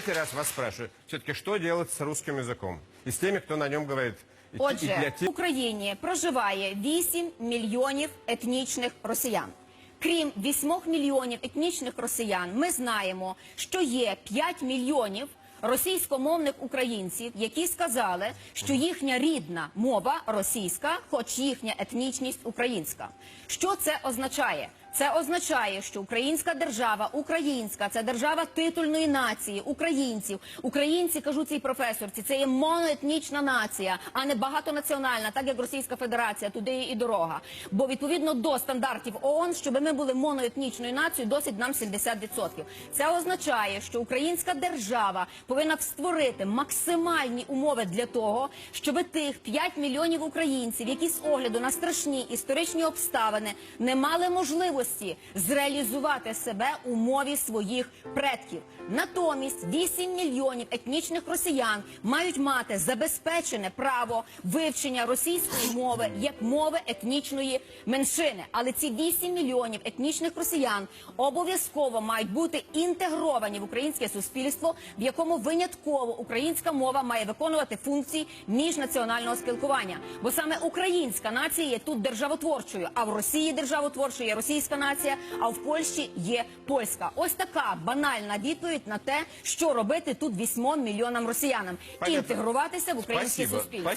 Третий раз вас спрашиваю, все-таки что делать с русским языком? И с теми, кто на нем говорит. И, и Отже, для в тех, Україні проживає 8 мільйонів етнічних росіян. Крім 8 мільйонів етнічних росіян, ми знаємо, що є 5 мільйонів російськомовних українців, які сказали, що їхня рідна мова російська, хоч їхня етнічність українська. Що це означає? Це означає, що українська держава, українська, це держава титульної нації, українців. Українці, кажу цій професорці, це є моноетнічна нація, а не багатонаціональна, так як Російська Федерація, туди і дорога. Бо відповідно до стандартів ООН, щоб ми були моноетнічною нацією, досить нам 70%. Це означає, що українська держава повинна створити максимальні умови для того, щоб тих 5 мільйонів українців, які з огляду на страшні історичні обставини не мали можливості зреалізувати себе у мові своїх предків. Натомість 8 мільйонів етнічних росіян мають мати забезпечене право вивчення російської мови як мови етнічної меншини. Але ці 8 мільйонів етнічних росіян обов'язково мають бути інтегровані в українське суспільство, в якому винятково українська мова має виконувати функції міжнаціонального спілкування. Бо саме українська нація є тут державотворчою, а в Росії державотворчою є російська нація, а в Польщі є польська. Ось така банальна відповідь на те, що робити тут 8 мільйонам росіянам. Понятно. Інтегруватися в українське Спасибо. суспільство.